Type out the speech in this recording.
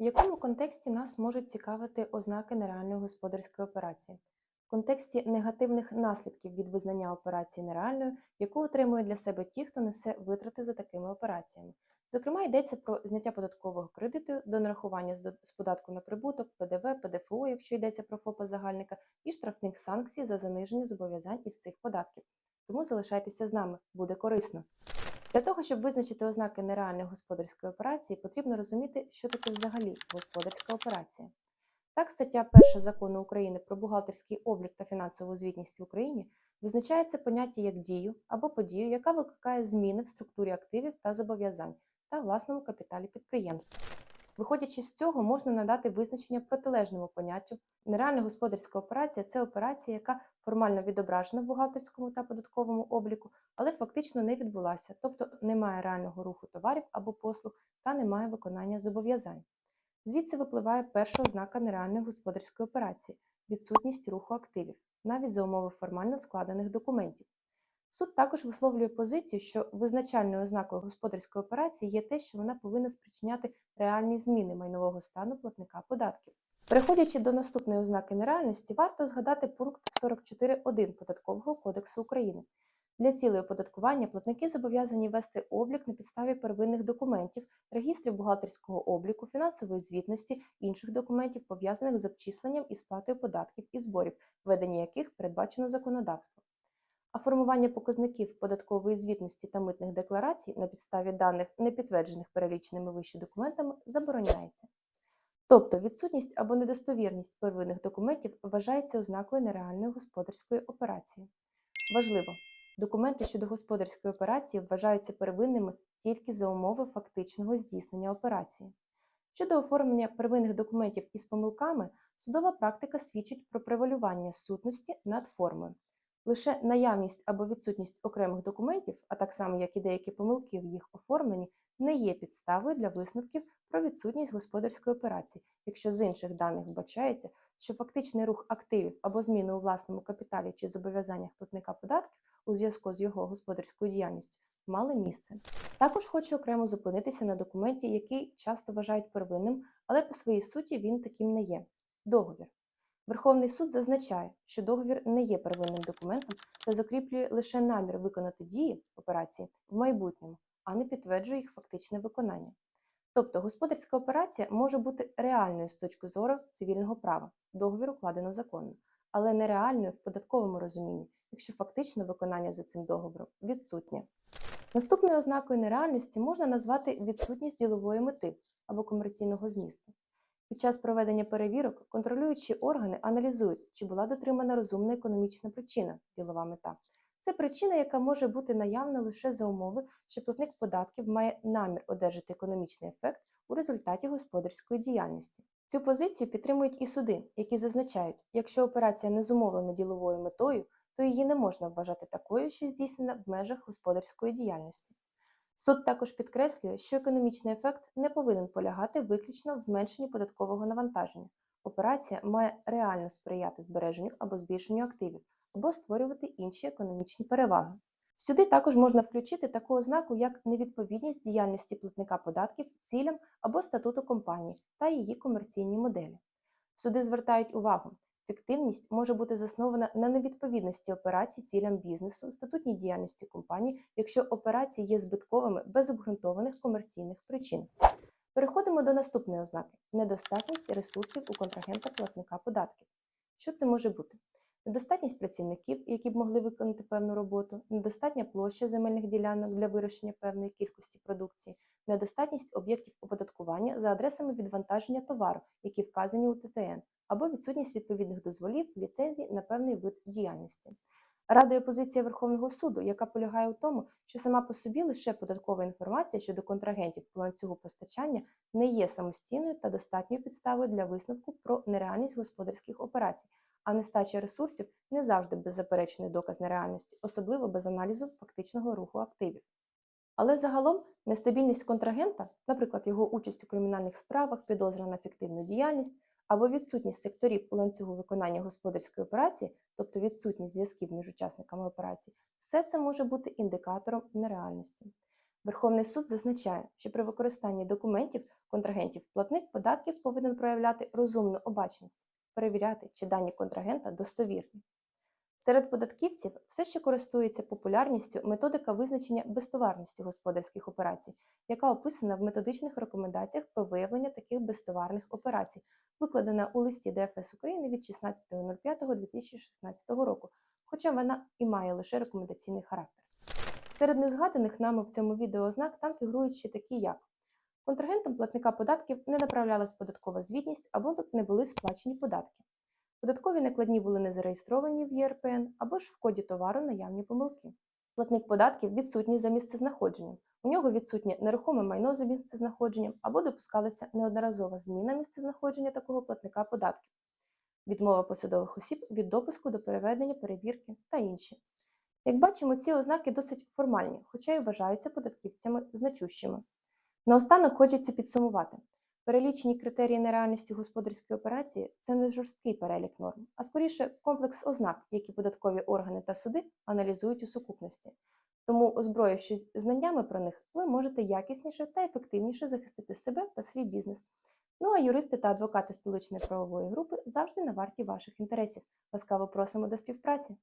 В якому контексті нас можуть цікавити ознаки нереальної господарської операції? В контексті негативних наслідків від визнання операції нереальною, яку отримують для себе ті, хто несе витрати за такими операціями. Зокрема, йдеться про зняття податкового кредиту до нарахування з податку на прибуток, ПДВ, ПДФО, якщо йдеться про ФОПа загальника, і штрафних санкцій за заниження зобов'язань із цих податків. Тому залишайтеся з нами, буде корисно. Для того, щоб визначити ознаки нереальної господарської операції, потрібно розуміти, що таке взагалі господарська операція. Так, стаття 1 закону України про бухгалтерський облік та фінансову звітність в Україні визначається поняття як дію або подію, яка викликає зміни в структурі активів та зобов'язань та власному капіталі підприємства. Виходячи з цього, можна надати визначення протилежному поняттю. Нереальна господарська операція це операція, яка формально відображена в бухгалтерському та податковому обліку, але фактично не відбулася, тобто немає реального руху товарів або послуг та немає виконання зобов'язань. Звідси випливає перша ознака нереальної господарської операції відсутність руху активів, навіть за умови формально складених документів. Суд також висловлює позицію, що визначальною ознакою господарської операції є те, що вона повинна спричиняти реальні зміни майнового стану платника податків. Переходячи до наступної ознаки нереальності, варто згадати пункт 44.1 Податкового кодексу України. Для цілей оподаткування платники зобов'язані вести облік на підставі первинних документів, регістрів бухгалтерського обліку, фінансової звітності, інших документів, пов'язаних з обчисленням і сплатою податків і зборів, ведення яких передбачено законодавством. А формування показників податкової звітності та митних декларацій на підставі даних, не підтверджених переліченими вище документами, забороняється. Тобто відсутність або недостовірність первинних документів вважається ознакою нереальної господарської операції. Важливо, документи щодо господарської операції вважаються первинними тільки за умови фактичного здійснення операції. Щодо оформлення первинних документів із помилками, судова практика свідчить про превалювання сутності над формою. Лише наявність або відсутність окремих документів, а так само як і деякі помилки в їх оформленні, не є підставою для висновків про відсутність господарської операції, якщо з інших даних вбачається, що фактичний рух активів або зміни у власному капіталі чи зобов'язаннях платника податків у зв'язку з його господарською діяльністю мали місце. Також хочу окремо зупинитися на документі, який часто вважають первинним, але по своїй суті він таким не є договір. Верховний суд зазначає, що договір не є первинним документом та закріплює лише намір виконати дії операції в майбутньому, а не підтверджує їх фактичне виконання. Тобто господарська операція може бути реальною з точки зору цивільного права, договір укладено законно, але нереальною в податковому розумінні, якщо фактично виконання за цим договором відсутнє. Наступною ознакою нереальності можна назвати відсутність ділової мети або комерційного змісту. Під час проведення перевірок контролюючі органи аналізують, чи була дотримана розумна економічна причина ділова мета. Це причина, яка може бути наявна лише за умови, що платник податків має намір одержати економічний ефект у результаті господарської діяльності. Цю позицію підтримують і суди, які зазначають, якщо операція не зумовлена діловою метою, то її не можна вважати такою, що здійснена в межах господарської діяльності. Суд також підкреслює, що економічний ефект не повинен полягати виключно в зменшенні податкового навантаження. Операція має реально сприяти збереженню або збільшенню активів, або створювати інші економічні переваги. Сюди також можна включити таку ознаку, як невідповідність діяльності платника податків цілям або статуту компанії та її комерційній моделі. Суди звертають увагу, Фіктивність може бути заснована на невідповідності операцій цілям бізнесу, статутній діяльності компанії, якщо операції є збитковими без обґрунтованих комерційних причин. Переходимо до наступної ознаки недостатність ресурсів у контрагента платника податків. Що це може бути? Недостатність працівників, які б могли виконати певну роботу, недостатня площа земельних ділянок для вирощення певної кількості продукції, недостатність об'єктів оподаткування за адресами відвантаження товару, які вказані у ТТН, або відсутність відповідних дозволів, ліцензій на певний вид діяльності. Радує позиція Верховного суду, яка полягає у тому, що сама по собі лише податкова інформація щодо контрагентів по ланцюгу постачання не є самостійною та достатньою підставою для висновку про нереальність господарських операцій, а нестача ресурсів не завжди беззаперечний доказ нереальності, особливо без аналізу фактичного руху активів. Але загалом нестабільність контрагента, наприклад, його участь у кримінальних справах, підозра на фіктивну діяльність або відсутність секторів у ланцюгу виконання господарської операції, тобто відсутність зв'язків між учасниками операції, все це може бути індикатором нереальності. Верховний суд зазначає, що при використанні документів контрагентів платник податків повинен проявляти розумну обачність, перевіряти, чи дані контрагента достовірні. Серед податківців все ще користується популярністю методика визначення безтоварності господарських операцій, яка описана в методичних рекомендаціях про виявлення таких безтоварних операцій, викладена у листі ДФС України від 16.05.2016 року, хоча вона і має лише рекомендаційний характер. Серед незгаданих нами в цьому відео ознак там фігурують ще такі, як контрагентом платника податків не направлялась податкова звітність або не були сплачені податки. Податкові накладні були не зареєстровані в ЄРПН або ж в коді товару наявні помилки. Платник податків відсутній за місцезнаходженням. У нього відсутнє нерухоме майно за місцезнаходженням або допускалася неодноразова зміна місцезнаходження такого платника податків, відмова посадових осіб від допуску до переведення перевірки та інші. Як бачимо, ці ознаки досить формальні, хоча й вважаються податківцями значущими. Наостанок хочеться підсумувати. Перелічені критерії нереальності господарської операції це не жорсткий перелік норм, а скоріше комплекс ознак, які податкові органи та суди аналізують у сукупності. Тому, озброївшись знаннями про них, ви можете якісніше та ефективніше захистити себе та свій бізнес. Ну а юристи та адвокати столичної правової групи завжди на варті ваших інтересів. Ласкаво просимо до співпраці.